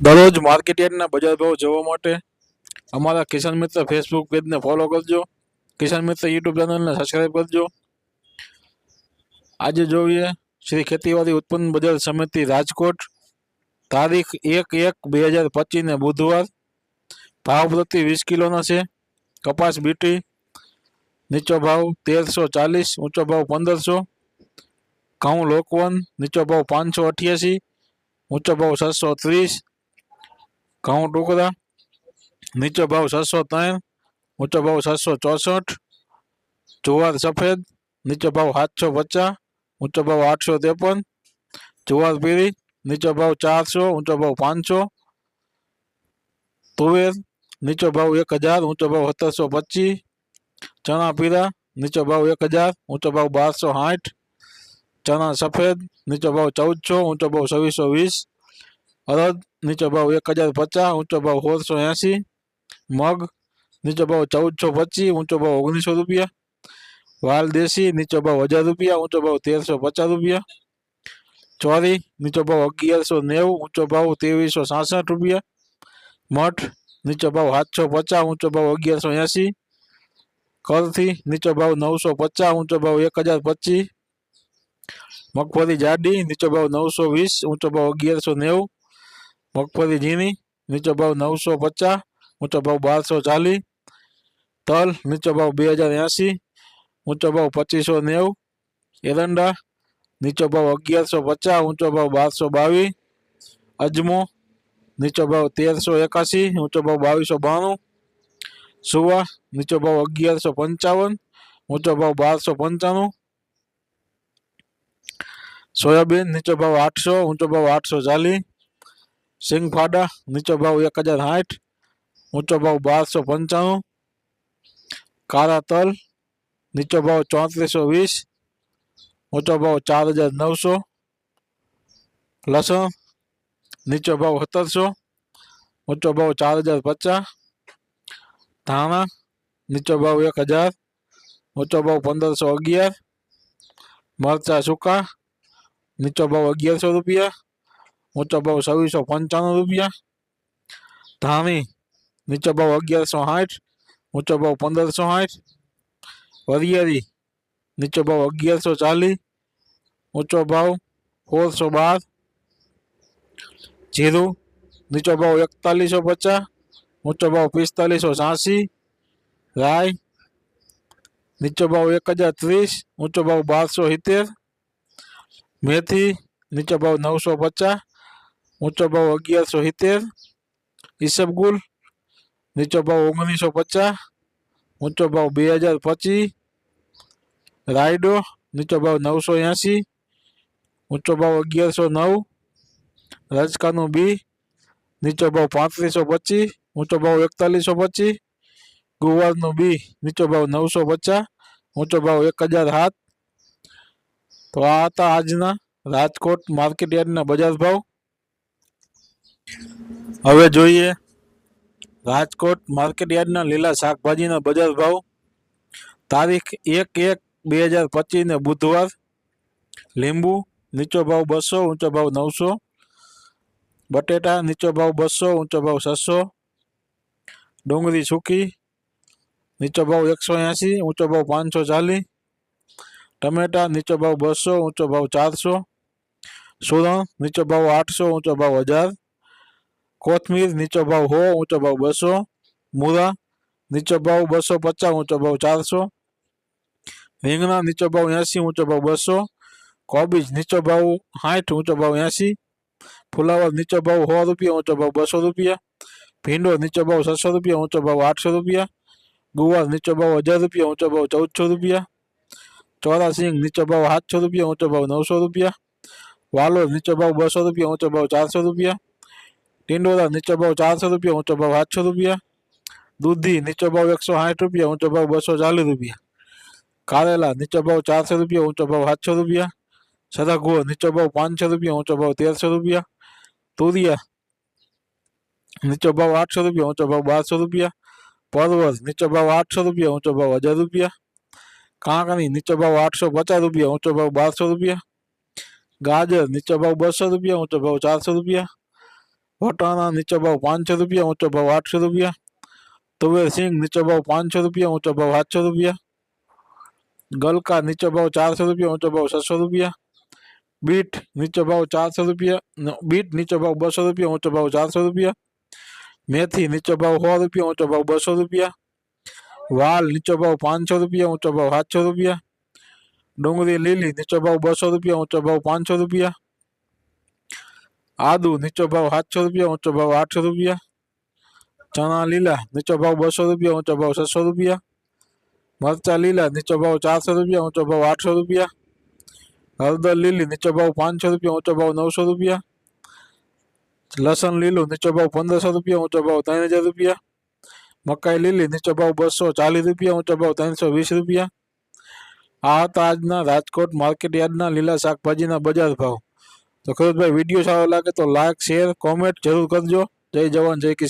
દરરોજ માર્કેટ યાર્ડના બજાર ભાવ જોવા માટે અમારા કિસાન મિત્ર ફેસબુક પેજને ફોલો કરજો. કિસાન મિત્ર યુટ્યુબ ચેનલને સબસ્ક્રાઈબ કરજો. આજે જોઈએ શ્રી ખેતીવાડી ઉત્પન્ન બજાર સમિતિ રાજકોટ. તારીખ એક એક બે હજાર પચીસને બુધવાર. ભાવ પ્રતિ વીસ કિલોના છે. કપાસ બીટી નીચો ભાવ તેરસો ચાલીસ, ઊંચો ભાવ પંદરસો. ઘઉં લોકવન નીચો ભાવ પાંચસો અઠ્યાસી, ઊંચો ભાવ છસો ત્રીસ. ઘઉં ટુકડા નીચો ભાવ છસો ત્રણ ઊંચો ભાવ છસો ચોસઠ જુવાર સફેદ નીચો ભાવ સાતસો પચાસ ઊંચો ભાવ આઠસો ત્રેપન જુવાર પીળી નીચો ભાવ ચારસો ઊંચો ભાવ પાંચસો તુવેર નીચો ભાવ એક હજાર ઊંચો ભાવ સત્તરસો પચીસ ચણા પીળા નીચો ભાવ એક હજાર ઊંચો ભાવ બારસો સાઠ ચણા સફેદ નીચો ભાવ ચૌદસો ઊંચો ભાવ છવ્વીસો વીસ અડદ નીચો ભાવ એક હજાર પચાસ ઊંચો ભાવ સોળસો એંસી મગ નીચો ભાવ ચૌદસો પચીસ ઊંચો ભાવ ઓગણીસો રૂપિયા વાલ દેશી નીચો ભાવ હજાર રૂપિયા ઊંચો ભાવ તેરસો પચાસ રૂપિયા ચોરી નીચો ભાવ અગિયારસો નેવું ઊંચો ભાવ ત્રેવીસો સાસઠ રૂપિયા મઠ નીચો ભાવ સાતસો પચાસ ઊંચો ભાવ અગિયારસો એંસી કરથી નીચો ભાવ નવસો પચાસ ઊંચો ભાવ એક હજાર પચીસ મગફળી જાડી નીચો ભાવ નવસો વીસ ઊંચો ભાવ અગિયારસો નેવું મગફળી ઝીણી, નીચો ભાવ નવસો પચાસ, ઊંચો ભાવ બારસો ચાલીસ, તલ નીચો ભાવ બે હજાર એંસી, ઊંચો ભાવ પચીસો નેવું, એરંડા નીચો ભાવ અગિયારસો પચાસ, ઊંચો ભાવ બારસો બાવીસ, અજમો નીચો ભાવ તેરસો એકાસી, ઊંચો ભાવ બાવીસો બાણું, સુવા નીચો ભાવ અગિયારસો પંચાવન, ઊંચો ભાવ બારસો પંચાણું, સોયાબીન નીચો ભાવ આઠસો, ઊંચો ભાવ આઠસો ચાલીસ સિંગફાડા નીચો ભાવ એક હજાર સાઠ ઊંચો ભાવ બારસો પંચાણું કાળા તલ નીચો ભાવ ચોત્રીસો વીસ ઊંચો ભાવ ચાર હજાર નવસો લસણ નીચો ભાવ સત્તરસો ઊંચો ભાવ ચાર હજાર પચાસ ધાણા નીચો ભાવ એક હજાર ઊંચો ભાવ પંદરસો અગિયાર મરચા સૂકા નીચો ભાવ અગિયારસો રૂપિયા ઊંચો ભાવ છવ્વીસો પંચાણું રૂપિયા ધાણી નીચો ભાવ અગિયારસો સાઠ ઊંચો ભાવ પંદરસો સાઠ વરિયાળી નીચો ભાવ અગિયારસો ચાલીસ ઊંચો ભાવ સોળસો બાર જીરું નીચો ભાવ એકતાલીસો પચાસ ઊંચો ભાવ પિસ્તાલીસો છ્યાસી રાય નીચો ભાવ એક હજાર ત્રીસ ઊંચો ભાવ બારસો સિત્તેર મેથી નીચો ભાવ નવસો પચાસ ઊંચો ભાવ અગિયારસો સિત્તેર ઈસબગુલ નીચો ભાવ ઓગણીસો પચાસ, ઊંચો ભાવ બે હજાર પચીસ, રાયડો નીચો ભાવ નવસો એંસી, ઊંચો ભાવ અગિયારસો નવ, રજકાનું બી નીચો ભાવ પાંત્રીસો પચીસ, ઊંચો ભાવ એકતાલીસો પચીસ ગુવારનું બી નીચો ભાવ નવસો પચાસ, ઊંચો ભાવ એક હજાર સાત. તો આ હતા આજના રાજકોટ માર્કેટ યાર્ડના બજાર ભાવ. હવે જોઈએ રાજકોટ માર્કેટ યાર્ડના લીલા શાકભાજીના બજાર ભાવ તારીખ એક એક બે હજાર પચીસને બુધવાર લીંબુ નીચો ભાવ બસો ઊંચો ભાવ નવસો બટેટા નીચો ભાવ બસો ઊંચો ભાવ છસો ડુંગળી સૂકી નીચો ભાવ એકસો એંસી ઊંચો ભાવ પાંચસો ચાલીસ ટમેટા નીચો ભાવ બસો ઊંચો ભાવ ચારસો સુરણ નીચો ભાવ આઠસો ઊંચો ભાવ હજાર કોથમીર નીચો ભાવ સો ઊંચો ભાવ બસો મૂળા નીચો ભાવ બસો પચાસ ઊંચો ભાવ ચારસો રીંગણા નીચો ભાવ એંસી ઊંચો ભાવ બસો કોબીજ નીચો ભાવ સાઠ ઊંચો ભાવ એંસી ફુલાવર નીચો ભાવ સો રૂપિયા ઊંચો ભાવ બસો રૂપિયા ભીંડો નીચો ભાવ છસો રૂપિયા ઊંચો ભાવ આઠસો રૂપિયા ગુવાર નીચો ભાવ હજાર રૂપિયા ઊંચો ભાવ ચૌદસો રૂપિયા ચોરા સિંગ નીચો ભાવ સાતસો રૂપિયા ઊંચો ભાવ નવસો રૂપિયા વાલોર નીચો ભાવ બસો રૂપિયા ઊંચો ભાવ ચારસો રૂપિયા ટિંડોરા નીચો ભાવ ચારસો રૂપિયા ઊંચો ભાવ સાતસો રૂપિયા દૂધી નીચો ભાવ એકસો સાઠ રૂપિયા ઊંચો ભાવ બસો ચાલીસ રૂપિયા કારેલા નીચો ભાવ ચારસો રૂપિયા ઊંચો ભાવ સાતસો રૂપિયા સદાગો નીચો ભાવ પાંચસો રૂપિયા ઊંચો ભાવ તેરસો રૂપિયા તુરિયા નીચો ભાવ આઠસો રૂપિયા ઊંચો ભાવ બારસો રૂપિયા પરવર નીચો ભાવ આઠસો રૂપિયા ઊંચો ભાવ હજાર રૂપિયા કાંકણી નીચો ભાવ આઠસો પચાસ રૂપિયા ઊંચો ભાવ બારસો રૂપિયા ગાજર નીચો ભાવ બસો રૂપિયા ઊંચો ભાવ ચારસો રૂપિયા વટાણા નીચો ભાવ પાંચસો રૂપિયા ઊંચો ભાવ આઠસો રૂપિયા તુવેર સિંગ નીચો ભાવ પાંચસો રૂપિયા ઊંચો ભાવ સાતસો રૂપિયા ગલકા નીચો ભાવ ચારસો રૂપિયા ઊંચો ભાવ છસો રૂપિયા બીટ નીચો ભાવ ચારસો રૂપિયા ન- બીટ નીચો ભાવ બસો રૂપિયા ઊંચો ભાવ ચારસો રૂપિયા મેથી નીચો ભાવ સો રૂપિયા ઊંચો ભાવ બસો રૂપિયા વાલ નીચો ભાવ પાંચસો રૂપિયા ઊંચો ભાવ સાતસો રૂપિયા ડુંગળી લીલી નીચો ભાવ બસો રૂપિયા ઊંચો ભાવ પાંચસો રૂપિયા આદુ નીચો ભાવ સાતસો રૂપિયા, ઊંચો ભાવ આઠસો રૂપિયા. ચણા લીલા નીચો ભાવ બસો રૂપિયા, ઊંચો ભાવ છસો રૂપિયા. મરચા લીલા નીચો ભાવ ચારસો રૂપિયા, ઊંચો ભાવ આઠસો રૂપિયા. હળદર લીલી નીચો ભાવ પાંચસો રૂપિયા, ઊંચો ભાવ નવસો રૂપિયા. લસણ લીલું નીચો ભાવ પંદરસો રૂપિયા, ઊંચો ભાવ ત્રણ હજાર રૂપિયા. મકાઈ લીલી નીચો ભાવ બસો ચાલીસ રૂપિયા, ઊંચો ભાવ ત્રણસો વીસ રૂપિયા. આ હતા આજના રાજકોટ માર્કેટ યાર્ડના લીલા શાકભાજીના બજાર ભાવ. તો ખરોજભાઈ વિડીયો સારો લાગે તો લાઈક શેર કોમેન્ટ જરૂર કરજો જય જવાન જય કિસાન